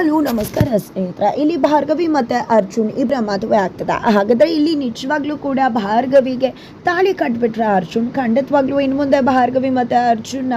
Hello ನಮಸ್ಕಾರ ಸ್ನೇಹಿತರ, ಇಲ್ಲಿ ಭಾರ್ಗವಿ ಮತ್ತು ಅರ್ಜುನ್ ಇಬ್ಬರ ಮದುವೆ ಆಗ್ತದೆ. ಹಾಗಾದ್ರೆ ಇಲ್ಲಿ ನಿಜವಾಗ್ಲೂ ಕೂಡ ಭಾರ್ಗವಿಗೆ ತಾಳಿ ಕಟ್ಬಿಟ್ರೆ ಅರ್ಜುನ್, ಖಂಡಿತವಾಗ್ಲೂ ಇನ್ನು ಮುಂದೆ ಭಾರ್ಗವಿ ಮತ್ತು ಅರ್ಜುನ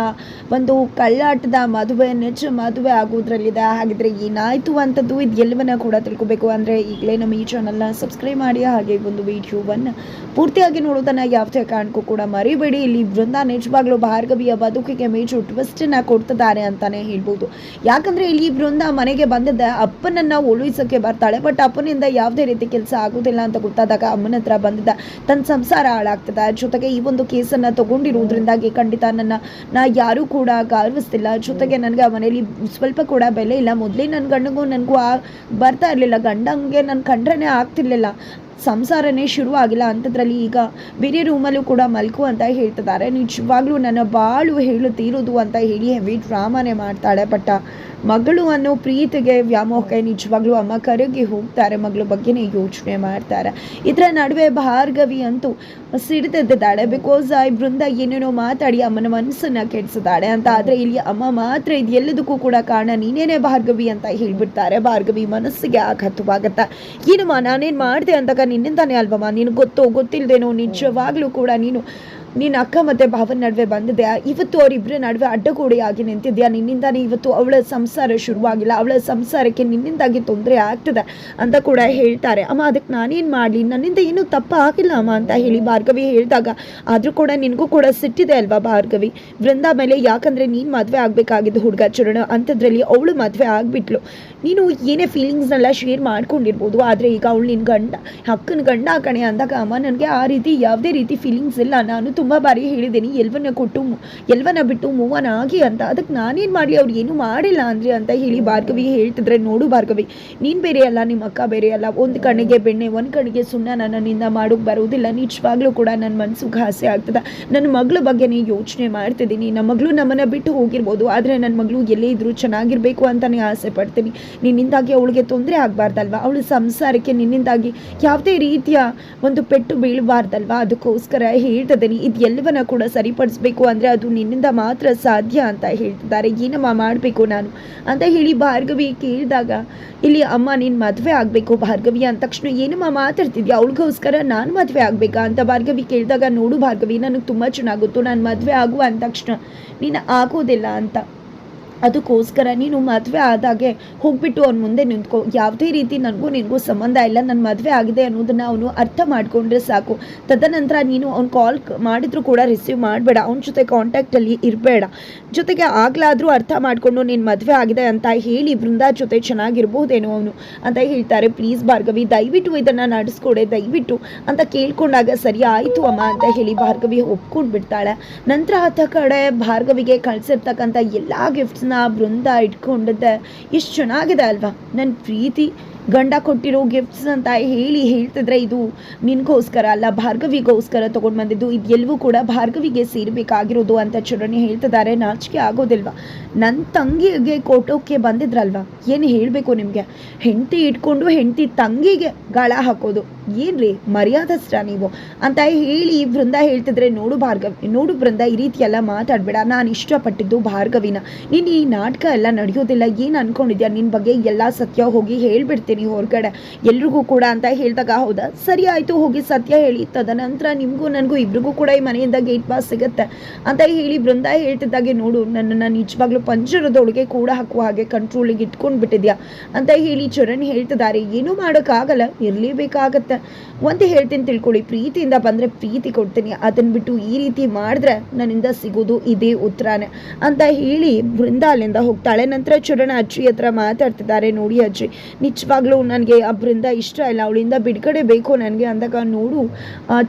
ಒಂದು ಕಳ್ಳಾಟದ ಮದುವೆ, ನಿಜ ಮದುವೆ ಆಗೋದ್ರಲ್ಲಿದೆ. ಹಾಗಿದ್ರೆ ಏನಾಯಿತು ಅಂಥದ್ದು ಇದು ಎಲ್ಲವನ್ನ ಕೂಡ ತಿಳ್ಕೊಬೇಕು. ಅಂದ್ರೆ ಈಗಲೇ ನಮ್ಮ ಈ ಚಾನಲ್ನ ಸಬ್ಸ್ಕ್ರೈಬ್ ಮಾಡಿ, ಹಾಗೆ ಒಂದು ವಿಡಿಯೋವನ್ನು ಪೂರ್ತಿಯಾಗಿ ನೋಡೋದನ್ನ ಯಾವುದೇ ಕಾರಣಕ್ಕೂ ಕೂಡ ಮರಿಬೇಡಿ. ಇಲ್ಲಿ ವೃಂದ ನಿಜವಾಗ್ಲೂ ಭಾರ್ಗವಿಯ ಬದುಕಿಗೆ ಮೇಜು ಟ್ವಿಸ್ಟನ್ನ ಕೊಡ್ತಿದ್ದಾರೆ ಅಂತಾನೆ ಹೇಳ್ಬೋದು. ಯಾಕಂದ್ರೆ ಇಲ್ಲಿ ಬೃಂದ ಮನೆಗೆ ಬಂದಿದ್ದ ಅಪ್ಪನನ್ನ ಉಳಿಸೋಕೆ ಬರ್ತಾಳೆ. ಬಟ್ ಅಪ್ಪನಿಂದ ಯಾವುದೇ ರೀತಿ ಕೆಲಸ ಆಗೋದಿಲ್ಲ ಅಂತ ಗೊತ್ತಾದಾಗ ಅಮ್ಮನ ಹತ್ರ ಬಂದಿದ್ದ ತನ್ನ ಸಂಸಾರ ಹಾಳಾಗ್ತದೆ ಜೊತೆಗೆ ಈ ಒಂದು ಕೇಸನ್ನ ತಗೊಂಡಿರೋದ್ರಿಂದಾಗಿ ಖಂಡಿತ ನನ್ನ, ನಾ ಯಾರೂ ಕೂಡ ಗೌರವಿಸ್ತಿಲ್ಲ. ಜೊತೆಗೆ ನನಗೆ ಆ ಮನೇಲಿ ಸ್ವಲ್ಪ ಕೂಡ ಬೆಲೆ ಇಲ್ಲ. ಮೊದಲೇ ನನ್ನ ಗಂಡಗೂ ನನಗೂ ಆ ಬರ್ತಾ ಇರಲಿಲ್ಲ. ಗಂಡಂಗೆ ನಾನು ಕಂಡ್ರೇ ಆಗ್ತಿರ್ಲಿಲ್ಲ. ಸಂಸಾರನೇ ಶುರುವಾಗಿಲ್ಲ. ಅಂಥದ್ರಲ್ಲಿ ಈಗ ಬೇರೆ ರೂಮಲ್ಲೂ ಕೂಡ ಮಲ್ಕು ಅಂತ ಹೇಳ್ತಿದ್ದಾರೆ. ನಿಜವಾಗ್ಲೂ ನನ್ನ ಬಾಳು ಹೇಳುತ್ತೀರೋದು ಅಂತ ಹೇಳಿ ಹೆವಿ ಡ್ರಾಮಾನೇ ಮಾಡ್ತಾಳೆ. ಬಟ್ ಮಗಳು ಅನ್ನೋ ಪ್ರೀತಿಗೆ ವ್ಯಾಮೋಹಕ್ಕೆ ನಿಜವಾಗ್ಲೂ ಅಮ್ಮ ಕರಗಿ ಹೋಗ್ತಾರೆ. ಮಗಳ ಬಗ್ಗೆನೇ ಯೋಚನೆ ಮಾಡ್ತಾರೆ. ಇದರ ನಡುವೆ ಭಾರ್ಗವಿ ಅಂತೂ ಸಿಡಿದಿದ್ದಾಳೆ ಬಿಕಾಸ್ ಆ ಬೃಂದ ಏನೇನೋ ಮಾತಾಡಿ ಅಮ್ಮನ ಮನಸ್ಸನ್ನ ಕೆಡಿಸಿದಾಳೆ ಅಂತ. ಆದರೆ ಇಲ್ಲಿ ಅಮ್ಮ ಮಾತ್ರ ಇದು ಎಲ್ಲದಕ್ಕೂ ಕೂಡ ಕಾರಣ ನೀನೇನೇ ಭಾರ್ಗವಿ ಅಂತ ಹೇಳ್ಬಿಡ್ತಾರೆ. ಭಾರ್ಗವಿ ಮನಸ್ಸಿಗೆ ಆಘಾತವಾಗುತ್ತೆ. ಏನಮ್ಮ ನಾನೇನು ಮಾಡಿದೆ? ಅಂದಾಗ ನಿನ್ನಿಂದಾನೇ ಅಲ್ವಮ್ಮ? ನೀನು ಗೊತ್ತೋ ಗೊತ್ತಿಲ್ಲದೇನೋ ನಿಜವಾಗ್ಲೂ ಕೂಡ ನೀನು ನೀನು ಅಕ್ಕ ಮತ್ತು ಭಾವನ ನಡುವೆ ಬಂದಿದೆ ಇವತ್ತು ಅವರಿಬ್ಬರ ನಡುವೆ ಅಡ್ಡಗೋಡೆಯಾಗಿ ನಿಂತಿದ್ಯಾ? ನಿನ್ನಿಂದಾನೇ ಇವತ್ತು ಅವಳ ಸಂಸಾರ ಶುರುವಾಗಿಲ್ಲ. ಅವಳ ಸಂಸಾರಕ್ಕೆ ನಿನ್ನಿಂದಾಗಿ ತೊಂದರೆ ಆಗ್ತದೆ ಅಂತ ಕೂಡ ಹೇಳ್ತಾರೆ. ಅಮ್ಮ, ಅದಕ್ಕೆ ನಾನೇನು ಮಾಡಲಿ? ನನ್ನಿಂದ ಏನೂ ತಪ್ಪು ಆಗಿಲ್ಲ ಅಮ್ಮ ಅಂತ ಹೇಳಿ ಭಾರ್ಗವಿ ಹೇಳಿದಾಗ, ಆದರೂ ಕೂಡ ನಿನಗೂ ಕೂಡ ಸಿಟ್ಟಿದೆ ಅಲ್ವಾ ಭಾರ್ಗವಿ? ವೃಂದ ಮೇಲೆ ಯಾಕಂದರೆ ನೀನು ಮದುವೆ ಆಗಬೇಕಾಗಿದ್ದು ಹುಡುಗ ಚರಣ ಅಂಥದ್ರಲ್ಲಿ ಅವಳು ಮದುವೆ ಆಗಿಬಿಟ್ಲು. ನೀನು ಏನೇ ಫೀಲಿಂಗ್ಸ್ನೆಲ್ಲ ಶೇರ್ ಮಾಡ್ಕೊಂಡಿರ್ಬೋದು, ಆದರೆ ಈಗ ಅವಳು ನಿನ್ನ ಗಂಡ, ಅಕ್ಕನ ಗಂಡ ಕಣೆ ಅಂದಾಗ ಅಮ್ಮ, ನನಗೆ ಆ ರೀತಿ, ಯಾವುದೇ ರೀತಿ ಫೀಲಿಂಗ್ಸ್ ಇಲ್ಲ. ನಾನು ತುಂಬ ಬಾರಿ ಹೇಳಿದ್ದೀನಿ, ಎಲ್ವನ್ನ ಕೊಟ್ಟು ಎಲ್ವನ ಎಲ್ವನ್ನ ಬಿಟ್ಟು ಮೂವನ್ ಆಗಿ ಅಂತ. ಅದಕ್ಕೆ ನಾನೇನು ಮಾಡಲಿ, ಅವ್ರು ಏನೂ ಮಾಡಿಲ್ಲ ಅಂದರೆ ಅಂತ ಹೇಳಿ ಭಾರ್ಗವಿ ಹೇಳ್ತಿದ್ರೆ, ನೋಡು ಭಾರ್ಗವಿ, ನೀನು ಬೇರೆ ಅಲ್ಲ ನಿಮ್ಮ ಅಕ್ಕ ಬೇರೆ ಅಲ್ಲ, ಒಂದು ಕಣ್ಣಿಗೆ ಬೆಣ್ಣೆ, ಒಂದು ಕಣ್ಣಿಗೆ ಸುಣ್ಣ ನನ್ನಿಂದ ಮಾಡೋಕ್ಕೆ ಬರೋದಿಲ್ಲ ನಿಜವಾಗ್ಲೂ ಕೂಡ ನನ್ನ ಮನಸ್ಸಿಗೆ ಆಸೆ ಆಗ್ತದೆ. ನನ್ನ ಮಗಳ ಬಗ್ಗೆ ನೀ ಯೋಚನೆ ಮಾಡ್ತಿದ್ದೀನಿ. ನಮ್ಮ ಮಗಳು ನಮ್ಮನ್ನು ಬಿಟ್ಟು ಹೋಗಿರ್ಬೋದು, ಆದರೆ ನನ್ನ ಮಗಳು ಎಲ್ಲೇ ಇದ್ದರೂ ಚೆನ್ನಾಗಿರಬೇಕು ಅಂತಲೇ ಆಸೆ ಪಡ್ತೀನಿ. ನಿನ್ನಿಂದಾಗಿ ಅವಳಿಗೆ ತೊಂದರೆ ಆಗಬಾರ್ದಲ್ವ? ಅವಳ ಸಂಸಾರಕ್ಕೆ ನಿನ್ನಿಂದಾಗಿ ಯಾವುದೇ ರೀತಿಯ ಒಂದು ಪೆಟ್ಟು ಬೀಳಬಾರ್ದಲ್ವ? ಅದಕ್ಕೋಸ್ಕರ ಹೇಳ್ತಿದ್ದೀನಿ. ಎಲ್ಲವನ್ನ ಕೂಡ ಸರಿಪಡಿಸ್ಬೇಕು ಅಂದರೆ ಅದು ನಿನ್ನಿಂದ ಮಾತ್ರ ಸಾಧ್ಯ ಅಂತ ಹೇಳ್ತಿದ್ದಾರೆ. ಏನಮ್ಮ ಮಾಡಬೇಕು ನಾನು? ಅಂತ ಹೇಳಿ ಭಾರ್ಗವಿ ಕೇಳಿದಾಗ, ಇಲ್ಲಿ ಅಮ್ಮ, ನೀನು ಮದುವೆ ಆಗಬೇಕು ಭಾರ್ಗವಿ. ಅಂದ ತಕ್ಷಣ, ಏನಮ್ಮ ಮಾತಾಡ್ತಿದ್ಯಾ? ಅವಳಿಗೋಸ್ಕರ ನಾನು ಮದುವೆ ಆಗಬೇಕಾ? ಅಂತ ಭಾರ್ಗವಿ ಕೇಳಿದಾಗ, ನೋಡು ಭಾರ್ಗವಿ, ನನಗೆ ತುಂಬ ಚೆನ್ನಾಗುತ್ತೋ ನಾನು ಮದುವೆ ಆಗುವ ಅಂದ ತಕ್ಷಣ ನೀನು ಆಗೋದಿಲ್ಲ ಅಂತ. ಅದಕ್ಕೋಸ್ಕರ ನೀನು ಮದುವೆ ಆದಾಗೆ ಹೋಗ್ಬಿಟ್ಟು ಅವ್ನ ಮುಂದೆ ನಿಂತ್ಕೊ. ಯಾವುದೇ ರೀತಿ ನನಗೂ ನಿನಗೂ ಸಂಬಂಧ ಇಲ್ಲ ನನ್ನ ಮದುವೆ ಆಗಿದೆ ಅನ್ನೋದನ್ನು ಅವನು ಅರ್ಥ ಮಾಡಿಕೊಂಡ್ರೆ ಸಾಕು. ತದನಂತರ ನೀನು ಅವ್ನು ಕಾಲ್ ಮಾಡಿದರೂ ಕೂಡ ರಿಸೀವ್ ಮಾಡಬೇಡ. ಅವನ ಜೊತೆ ಕಾಂಟ್ಯಾಕ್ಟಲ್ಲಿ ಇರಬೇಡ. ಜೊತೆಗೆ ಆಗಲಾದರೂ ಅರ್ಥ ಮಾಡಿಕೊಂಡು ನೀನು ಮದುವೆ ಆಗಿದೆ ಅಂತ ಹೇಳಿ ಬೃಂದಾ ಜೊತೆ ಚೆನ್ನಾಗಿರ್ಬೋದೇನೋ ಅವನು ಅಂತ ಹೇಳ್ತಾರೆ. ಪ್ಲೀಸ್ ಭಾರ್ಗವಿ, ದಯವಿಟ್ಟು ಇದನ್ನು ನಡೆಸ್ಕೊಡೆ, ದಯವಿಟ್ಟು ಅಂತ ಕೇಳ್ಕೊಂಡಾಗ ಸರಿ ಆಯಿತು ಅಮ್ಮ ಅಂತ ಹೇಳಿ ಭಾರ್ಗವಿ ಒಪ್ಕೊಂಡು ಬಿಡ್ತಾಳೆ ನಂತರ ಆತ ಕಡೆ ಭಾರ್ಗವಿಗೆ ಕಳಿಸಿರ್ತಕ್ಕಂಥ ಎಲ್ಲ ಗಿಫ್ಟ್ಸ್ನ ಬೃಂದ ಇಟ್ಕೊಂಡಿದ್ದೆ. ಎಷ್ಟು ಚೆನ್ನಾಗಿದೆ ಅಲ್ವಾ? ನನ್ನ ಪ್ರೀತಿ. ಗಂಡ ಕೊಟ್ಟಿರೋ ಗಿಫ್ಟ್ಸ್ ಅಂತ ಹೇಳಿ ಹೇಳ್ತಿದ್ರೆ ಇದು ನಿನಗೋಸ್ಕರ ಅಲ್ಲ, ಭಾರ್ಗವಿಗೋಸ್ಕರ ತೊಗೊಂಡು ಬಂದಿದ್ದು. ಇದೆಲ್ಲವೂ ಕೂಡ ಭಾರ್ಗವಿಗೆ ಸೇರಬೇಕಾಗಿರೋದು ಅಂತ ಚುರಣಿ ಹೇಳ್ತಿದ್ದಾರೆ. ನಾಚಿಕೆ ಆಗೋದಿಲ್ವಾ? ನನ್ನ ತಂಗಿಗೆ ಕೊಟ್ಟೋಕೆ ಬಂದಿದ್ರಲ್ವಾ? ಏನು ಹೇಳಬೇಕು ನಿಮಗೆ? ಹೆಂಡತಿ ಇಟ್ಕೊಂಡು ಹೆಂಡತಿ ತಂಗಿಗೆ ಗಾಳ ಹಾಕೋದು. ಏನ್ರಿ ಮರ್ಯಾದಸ್ರ ನೀವು? ಅಂತ ಹೇಳಿ ವೃಂದ ಹೇಳ್ತಿದ್ರೆ, ನೋಡು ಭಾರ್ಗವಿ, ನೋಡು ಬೃಂದ ಈ ರೀತಿ ಎಲ್ಲ ಮಾತಾಡಬೇಡ. ನಾನು ಇಷ್ಟಪಟ್ಟಿದ್ದು ಭಾರ್ಗವಿನ. ನೀನು ಈ ನಾಟಕ ಎಲ್ಲ ನಡೆಯೋದಿಲ್ಲ. ಏನು ಅನ್ಕೊಂಡಿದ್ಯಾ? ನಿನ್ನ ಬಗ್ಗೆ ಎಲ್ಲ ಸತ್ಯ ಹೋಗಿ ಹೇಳ್ಬಿಡ್ತೀನಿ. ಹೊರಗಡೆ? ಎಲ್ರಿಗೂ ಕೂಡ ಅಂತ ಹೇಳಿದಾಗ ಹೌದಾ? ಸರಿ ಆಯಿತು, ಹೋಗಿ ಸತ್ಯ ಹೇಳಿ. ತದನಂತರ ನಿಮಗೂ ನನಗೂ ಇಬ್ರಿಗೂ ಕೂಡ ಈ ಮನೆಯಿಂದ ಗೇಟ್ ಪಾಸ್ ಸಿಗುತ್ತೆ. ಅಂತ ಹೇಳಿ ಬೃಂದ ಹೇಳ್ತಿದ್ದಾಗೆ, ನೋಡು, ನನ್ನನ್ನು ನಿಜವಾಗ್ಲೂ ಪಂಜರದೊಳಗೆ ಕೂಡ ಹಾಕುವ ಹಾಗೆ ಕಂಟ್ರೋಲಿಗೆ ಇಟ್ಕೊಂಡು ಬಿಟ್ಟಿದ್ಯಾ ಅಂತ ಹೇಳಿ ಚರಣ್ ಹೇಳ್ತಿದ್ದಾರೆ. ಏನೂ ಮಾಡೋಕ್ಕಾಗಲ್ಲ, ಇರಲೇಬೇಕಾಗತ್ತೆ. ಒಂದು ಹೇಳ್ತೀನಿ ತಿಳ್ಕೊಳ್ಳಿ ಪ್ರೀತಿಯಿಂದ ಬಂದರೆ ಪ್ರೀತಿ ಕೊಡ್ತೀನಿ. ಅದನ್ನು ಬಿಟ್ಟು ಈ ರೀತಿ ಮಾಡಿದ್ರೆ ನನ್ನಿಂದ ಸಿಗೋದು ಇದೇ ಉತ್ತರನೇ. ಅಂತ ಹೇಳಿ ಬೃಂದ ಅಲ್ಲಿಂದ ಹೋಗ್ತಾಳೆ. ನಂತರ ಚರಣ ಅಜ್ಜಿ ಹತ್ರ ಮಾತಾಡ್ತಿದ್ದಾರೆ. ನೋಡಿ ಅಜ್ಜಿ, ನಿಜವಾಗ್ಲೂ ನನಗೆ ಅವ್ರಿಂದ ಇಷ್ಟ ಇಲ್ಲ. ಅವಳಿಂದ ಬಿಡುಗಡೆ ಬೇಕು ನನಗೆ ಅಂದಾಗ ನೋಡು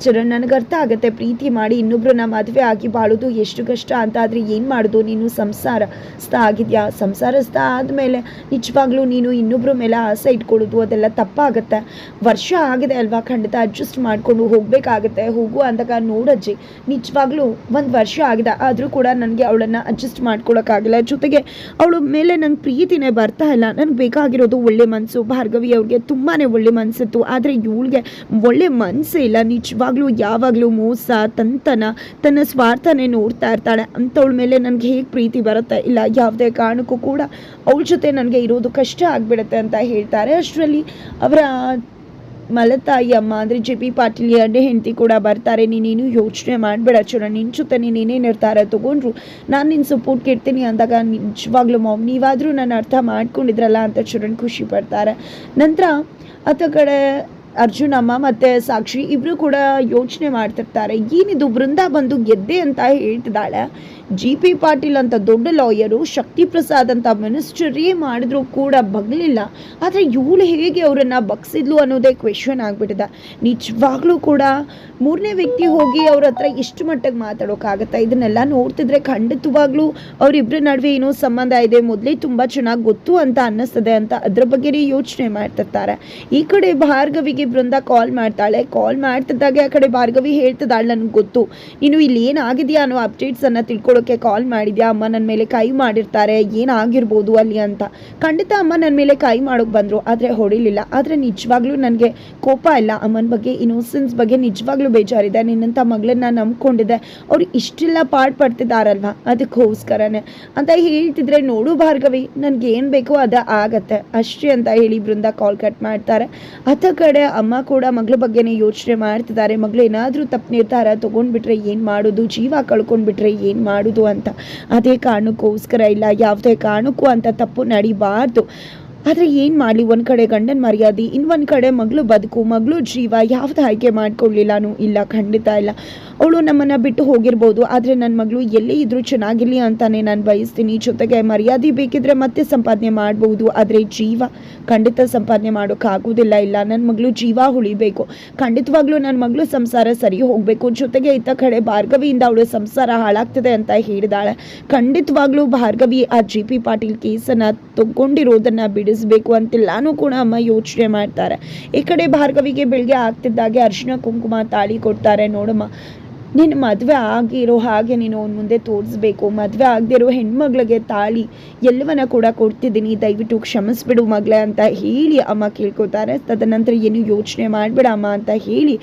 ಚರಣ್ ನನಗೆ ಅರ್ಥ ಆಗುತ್ತೆ. ಪ್ರೀತಿ ಮಾಡಿ ಇನ್ನೊಬ್ರನ್ನ ಮದುವೆ ಆಗಿ ಬಾಳೋದು ಎಷ್ಟು ಕಷ್ಟ ಅಂತ ಆದರೆ ಏನು ಮಾಡೋದು? ನೀನು ಸಂಸಾರಸ್ಥ ಆಗಿದೆಯಾ? ಸಂಸಾರಸ್ಥ ಆದಮೇಲೆ ನಿಜವಾಗ್ಲೂ ನೀನು ಇನ್ನೊಬ್ಬರ ಮೇಲೆ ಆಸೆ ಇಟ್ಕೊಳ್ಳೋದು ಅದೆಲ್ಲ ತಪ್ಪಾಗುತ್ತೆ. ವರ್ಷ ಆಗಿದೆ ಅಲ್ವಾ ಖಂಡಿತ? ಅಡ್ಜಸ್ಟ್ ಮಾಡಿಕೊಂಡು ಹೋಗಬೇಕಾಗತ್ತೆ. ಹೋಗು ಅಂದಾಗ ನೋಡಜ್ಜಿ ನಿಜವಾಗ್ಲೂ ಒಂದು ವರ್ಷ ಆಗಿದೆ. ಆದರೂ ಕೂಡ ನನಗೆ ಅವಳನ್ನು ಅಡ್ಜಸ್ಟ್ ಮಾಡ್ಕೊಳಕ್ಕಾಗಿಲ್ಲ. ಜೊತೆಗೆ ಅವಳ ಮೇಲೆ ನಂಗೆ ಪ್ರೀತಿನೇ ಬರ್ತಾ ಇಲ್ಲ. ನನಗೆ ಬೇಕಾಗಿರೋದು ಒಳ್ಳೆ ಮನಸ್ಸು ಭಾರ ಭಾರ್ಗವಿ ಅವ್ರಿಗೆ ತುಂಬಾ ಒಳ್ಳೆ ಮನಸ್ಸಿತ್ತು ಆದರೆ ಇವಳಿಗೆ ಒಳ್ಳೆ ಮನಸ್ಸೇ ಇಲ್ಲ. ನಿಜವಾಗ್ಲೂ ಯಾವಾಗಲೂ ಮೋಸ, ತಂತನ, ತನ್ನ ಸ್ವಾರ್ಥನೇ ನೋಡ್ತಾ ಇರ್ತಾಳೆ. ಅಂಥವಳ ಮೇಲೆ ನನಗೆ ಹೇಗೆ ಪ್ರೀತಿ ಬರುತ್ತೆ? ಇಲ್ಲ, ಯಾವುದೇ ಕಾರಣಕ್ಕೂ ಕೂಡ ಅವಳ ಜೊತೆ ನನಗೆ ಇರೋದು ಕಷ್ಟ ಆಗಿಬಿಡುತ್ತೆ ಅಂತ ಹೇಳ್ತಾರೆ. ಅಷ್ಟರಲ್ಲಿ ಅವರ ಮಲತಾಯಿ ಅಮ್ಮ ಅಂದರೆ ಜೆ ಪಿ ಪಾಟೀಲ್ ಎರಡನೇ ಹೆಂಡತಿ ಕೂಡ ಬರ್ತಾರೆ. ನೀನೇನು ಯೋಚನೆ ಮಾಡಬೇಡ ಚೂರ. ನಿನ್ನ ಜೊತೆ ನೀನೇನೇ ನಿರ್ಧಾರ ತೊಗೊಂಡ್ರು ನಾನು ನಿನ್ನ ಸಪೋರ್ಟ್ ಇರ್ತೀನಿ ಅಂದಾಗ ನಿಜವಾಗ್ಲೂ ಮಾಮ್ ನೀವಾದರೂ ನಾನು ಅರ್ಥ ಮಾಡ್ಕೊಂಡಿದ್ರಲ್ಲ ಅಂತ ಚೂರನ್ ಖುಷಿ ಪಡ್ತಾರೆ. ನಂತರ ಆತ ಕಡೆ ಅರ್ಜುನಮ್ಮ ಮತ್ತು ಸಾಕ್ಷಿ ಇಬ್ಬರು ಕೂಡ ಯೋಚನೆ ಮಾಡ್ತಿರ್ತಾರೆ. ಏನಿದು ಬೃಂದ ಬಂದು ಗೆದ್ದೆ ಅಂತ ಹೇಳ್ತಿದ್ದಾಳೆ. ಜಿ ಪಿ ಪಾಟೀಲ್ ಅಂತ ದೊಡ್ಡ ಲಾಯರು ಶಕ್ತಿ ಪ್ರಸಾದ್ ಅಂತ ಮಿನಿಸ್ಟರೇ ಮಾಡಿದ್ರು ಕೂಡ ಬಗ್ಲಿಲ್ಲ. ಆದರೆ ಇವಳು ಹೇಗೆ ಅವರನ್ನು ಬಗ್ಸಿದ್ಲು ಅನ್ನೋದೇ ಕ್ವೆಶನ್ ಆಗಿಬಿಟ್ಟಿದೆ. ನಿಜವಾಗ್ಲೂ ಕೂಡ ಮೂರನೇ ವ್ಯಕ್ತಿ ಹೋಗಿ ಅವ್ರ ಹತ್ರ ಎಷ್ಟು ಮಟ್ಟಿಗೆ ಮಾತಾಡೋಕ್ಕಾಗತ್ತಾ? ಇದನ್ನೆಲ್ಲ ನೋಡ್ತಿದ್ರೆ ಖಂಡಿತವಾಗ್ಲೂ ಅವರಿಬ್ಬರ ನಡುವೆ ಏನೋ ಸಂಬಂಧ ಇದೆ. ಮೊದಲೇ ತುಂಬ ಚೆನ್ನಾಗಿ ಗೊತ್ತು ಅಂತ ಅನ್ನಿಸ್ತದೆ ಅಂತ ಅದ್ರ ಬಗ್ಗೆನೇ ಯೋಚನೆ ಮಾಡ್ತಿರ್ತಾರೆ. ಈ ಕಡೆ ಭಾರ್ಗವಿಗೆ ಬೃಂದ ಕಾಲ್ ಮಾಡ್ತಾಳೆ. ಕಾಲ್ ಮಾಡ್ತಿದ್ದಾಗೆ ಆ ಕಡೆ ಭಾರ್ಗವಿ ಹೇಳ್ತಿದ್ದಾಳೆ, ನನಗೆ ಗೊತ್ತು. ನೀನು ಇಲ್ಲಿ ಏನಾಗಿದೆಯಾ ಅನ್ನೋ ಅಪ್ಡೇಟ್ಸನ್ನು ತಿಳ್ಕೊಳ್ಳೋಕ್ಕೆ ಕಾಲ್ ಮಾಡಿದ್ಯಾ? ಅಮ್ಮ ನನ್ನ ಮೇಲೆ ಕೈ ಮಾಡಿರ್ತಾರೆ. ಏನಾಗಿರ್ಬೋದು ಅಲ್ಲಿ ಅಂತ. ಖಂಡಿತ ಅಮ್ಮ ನನ್ನ ಮೇಲೆ ಕೈ ಮಾಡೋಕೆ ಬಂದರು. ಆದರೆ ಹೊಡಿಲಿಲ್ಲ. ಆದರೆ ನಿಜವಾಗ್ಲೂ ನನಗೆ ಕೋಪ ಇಲ್ಲ. ಅಮ್ಮನ ಬಗ್ಗೆ ಇನ್ನೋಸೆನ್ಸ್ ಬಗ್ಗೆ ನಿಜವಾಗ್ಲೂ ಬೇಜಾರಿದೆ. ನಿನ್ನಂಥ ಮಗಳನ್ನ ನಂಬ್ಕೊಂಡಿದ್ದೆ. ಅವ್ರು ಇಷ್ಟೆಲ್ಲ ಪಾಡ್ ಪಡ್ತಿದ್ದಾರಲ್ವ ಅದಕ್ಕೋಸ್ಕರನೇ. ಅಂತ ಹೇಳ್ತಿದ್ರೆ ನೋಡು ಭಾರ್ಗವಿ, ನನಗೆ ಏನು ಬೇಕೋ ಅದು ಆಗತ್ತೆ. ಅಷ್ಟೇ ಅಂತ ಹೇಳಿ ಬೃಂದ ಕಾಲ್ ಕಟ್ ಮಾಡ್ತಾರೆ. ಅಥ ಕಡೆ ಅಮ್ಮ ಕೂಡ ಮಗಳ ಬಗ್ಗೆನೇ ಯೋಚನೆ ಮಾಡ್ತಿದ್ದಾರೆ. ಮಗಳು ಏನಾದರೂ ತಪ್ಪು ನಿರ್ಧಾರ ತೊಗೊಂಡ್ಬಿಟ್ರೆ ಏನು ಮಾಡೋದು? ಜೀವ ಕಳ್ಕೊಂಡ್ಬಿಟ್ರೆ ಏನು ಮಾಡೋದು? ಅಂತ. ಅದೇ ಕಾರಣಕ್ಕೋಸ್ಕರ ಇಲ್ಲ ಯಾವುದೇ ಕಾರಣಕ್ಕೂ ಅಂತ ತಪ್ಪು ನಡಿಬಾರ್ದು. ಆದರೆ ಏನು ಮಾಡಲಿ? ಒಂದು ಕಡೆ ಗಂಡನ ಮರ್ಯಾದೆ, ಇನ್ನೊಂದು ಕಡೆ ಮಗಳು ಬದುಕು, ಮಗಳು ಜೀವ, ಯಾವ್ದು ಆಯ್ಕೆ ಮಾಡ್ಕೊಳ್ಳಿಲ್ಲನು ಇಲ್ಲ, ಖಂಡಿತ ಇಲ್ಲ. ಅವಳು ನಮ್ಮನ್ನು ಬಿಟ್ಟು ಹೋಗಿರ್ಬೋದು, ಆದರೆ ನನ್ನ ಮಗಳು ಎಲ್ಲೇ ಇದ್ದರೂ ಚೆನ್ನಾಗಿರಲಿ ಅಂತಾನೆ ನಾನು ಬಯಸ್ತೀನಿ. ಜೊತೆಗೆ ಮರ್ಯಾದೆ ಬೇಕಿದ್ರೆ ಮತ್ತೆ ಸಂಪಾದನೆ ಮಾಡ್ಬೋದು, ಆದರೆ ಜೀವ, ಖಂಡಿತ ಸಂಪಾದನೆ ಮಾಡೋಕ್ಕಾಗೋದಿಲ್ಲ ಇಲ್ಲ ನನ್ನ ಮಗಳು ಜೀವ ಉಳಿಬೇಕು. ಖಂಡಿತವಾಗ್ಲೂ ನನ್ನ ಮಗಳು ಸಂಸಾರ ಸರಿ ಹೋಗಬೇಕು. ಜೊತೆಗೆ ಇತ್ತ ಕಡೆ ಭಾರ್ಗವಿಯಿಂದ ಅವಳು ಸಂಸಾರ ಹಾಳಾಗ್ತದೆ ಅಂತ ಹೇಳಿದಾಳೆ. ಖಂಡಿತವಾಗ್ಲೂ ಭಾರ್ಗವಿ ಆ ಜಿ ಪಿ ಪಾಟೀಲ್ ಕೇಸನ್ನು ತಗೊಂಡಿರೋದನ್ನು ಬಿಡಿಸ್ಬೇಕು ಅಂತೆಲ್ಲಾನು ಕೂಡ ಅಮ್ಮ ಯೋಚನೆ ಮಾಡ್ತಾರೆ. ಈ ಕಡೆ ಭಾರ್ಗವಿಗೆ ಬೆಳಗ್ಗೆ ಆಗ್ತಿದ್ದಾಗೆ ಅರ್ಶಿನ ಕುಂಕುಮ ತಾಳಿ ಕೊಡ್ತಾರೆ ನೋಡಮ್ಮ. ನಿನ್ನ ಮದುವೆ ಆಗಿರೋ ಹಾಗೆ ನೀನು ಅವ್ನ ಮುಂದೆ ತೋರಿಸ್ಬೇಕು. ಮದುವೆ ಆಗದಿರೋ ಹೆಣ್ಮಗಳಿಗೆ ತಾಳಿ ಎಲ್ಲವನ್ನ ಕೂಡ ಕೊಡ್ತಿದ್ದೀನಿ. ದಯವಿಟ್ಟು ಕ್ಷಮಿಸ್ಬಿಡು ಮಗಳೇ ಅಂತ ಹೇಳಿ ಅಮ್ಮ ಕೇಳ್ಕೊತಾರೆ ತದನಂತರ ಏನು ಯೋಚನೆ ಮಾಡಬೇಡ ಅಮ್ಮ ಅಂತ ಹೇಳಿ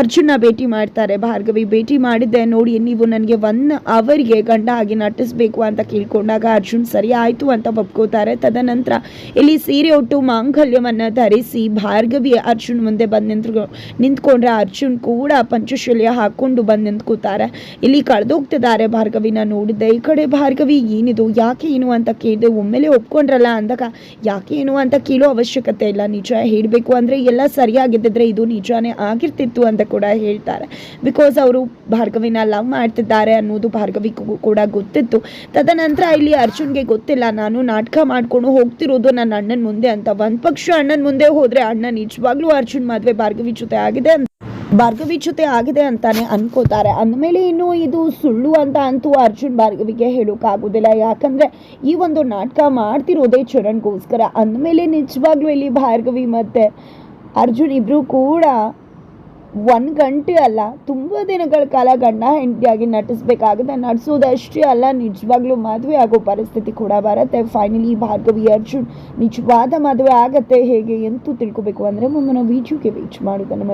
ಅರ್ಜುನ ಭೇಟಿ ಮಾಡ್ತಾರೆ. ಭಾರ್ಗವಿ ಭೇಟಿ ಮಾಡಿದ್ದೆ. ನೋಡಿ, ನೀವು ನನಗೆ ಒನ್ ಅವರ್ಗೆ ಗಂಡ ಆಗಿ ನಟಿಸ್ಬೇಕು ಅಂತ ಕೇಳ್ಕೊಂಡಾಗ ಅರ್ಜುನ್ ಸರಿ ಆಯಿತು ಅಂತ ಒಪ್ಕೋತಾರೆ. ತದನಂತರ ಇಲ್ಲಿ ಸೀರೆ ಉಟ್ಟು ಮಾಂಗಲ್ಯವನ್ನು ಧರಿಸಿ ಭಾರ್ಗವಿ ಅರ್ಜುನ್ ಮುಂದೆ ಬಂದು ನಿಂತ್ಕೊ ನಿಂತ್ಕೊಂಡ್ರೆ ಅರ್ಜುನ್ ಕೂಡ ಪಂಚಶಲ್ಯ ಹಾಕ್ಕೊಂಡು ಬಂದು ನಿಂತ್ಕೋತಾರೆ ಇಲ್ಲಿ ಕಳೆದೋಗ್ತಿದ್ದಾರೆ ಭಾರ್ಗವಿನ ನೋಡಿದ್ದೆ. ಈ ಕಡೆ ಭಾರ್ಗವಿ, ಏನಿದು? ಯಾಕೆ ಏನು ಅಂತ ಕೇಳಿದೆ. ಒಮ್ಮೆಲೆ ಒಪ್ಕೊಂಡ್ರಲ್ಲ ಅಂದಾಗ, ಯಾಕೆ ಏನು ಅಂತ ಕೇಳೋ ಅವಶ್ಯಕತೆ ಇಲ್ಲ. ನಿಜ ಹೇಳಬೇಕು ಅಂದರೆ ಎಲ್ಲ ಸರಿಯಾಗಿದ್ದಿದ್ರೆ ಇದು ನಿಜಾನೇ ಆಗಿರ್ತಿತ್ತು ಅಂತ ಕೂಡ ಹೇಳ್ತಾರೆ. ಬಿಕಾಸ್ ಅವರು ಭಾರ್ಗವಿನ ಲವ್ ಮಾಡ್ತಿದ್ದಾರೆ ಅನ್ನೋದು ಭಾರ್ಗವಿಗೂ ಕೂಡ ಗೊತ್ತಿತ್ತು. ತದನಂತರ ಇಲ್ಲಿ ಅರ್ಜುನ್ಗೆ ಗೊತ್ತಿಲ್ಲ. ನಾನು ನಾಟಕ ಮಾಡ್ಕೊಂಡು ಹೋಗ್ತಿರೋದು ನನ್ನ ಅಣ್ಣನ ಮುಂದೆ ಅಂತ. ಒಂದು ಪಕ್ಷ ಅಣ್ಣನ ಮುಂದೆ ಹೋದರೆ ಅಣ್ಣ ನಿಜವಾಗ್ಲೂ ಅರ್ಜುನ್ ಮದುವೆ ಭಾರ್ಗವಿ ಜೊತೆ ಆಗಿದೆ ಅಂತ. ಭಾರ್ಗವಿ ಜೊತೆ ಆಗಿದೆ ಅಂತಾನೆ ಅನ್ಕೋತಾರೆ. ಅಂದಮೇಲೆ ಇನ್ನು ಇದು ಸುಳ್ಳು ಅಂತ ಅಂತೂ ಅರ್ಜುನ್ ಭಾರ್ಗವಿಗೆ ಹೇಳೋಕ್ಕಾಗೋದಿಲ್ಲ ಯಾಕಂದ್ರೆ ಈ ಒಂದು ನಾಟಕ ಮಾಡ್ತಿರೋದೇ ಚರಣ್ಗೋಸ್ಕರ. ಅಂದಮೇಲೆ ನಿಜವಾಗ್ಲೂ ಇಲ್ಲಿ ಭಾರ್ಗವಿ ಮತ್ತೆ ಅರ್ಜುನ್ ಇಬ್ರು ಕೂಡ ಒಂದು ಗಂಟೆ ಅಲ್ಲ, ತುಂಬ ದಿನಗಳ ಕಾಲ ಗಂಡ ಹೆಂಡತಿಯಾಗಿ ನಟಿಸ್ಬೇಕಾಗುತ್ತೆ. ನಟಿಸೋದಷ್ಟೇ ಅಲ್ಲ, ನಿಜವಾಗ್ಲೂ ಮದುವೆ ಆಗೋ ಪರಿಸ್ಥಿತಿ ಕೂಡ ಬರುತ್ತೆ. ಫೈನಲಿ ಭಾರ್ಗವಿ, ಅರ್ಜುನ್ ನಿಜವಾದ ಮದುವೆ ಆಗತ್ತೆ ಹೇಗೆ ಎಂತೂ ತಿಳ್ಕೊಬೇಕು. ಅಂದರೆ ಮುಂದಿನ ವೀಡಿಯೋಗೆ ವೀಚ್ ಮಾಡೋದನ್ನು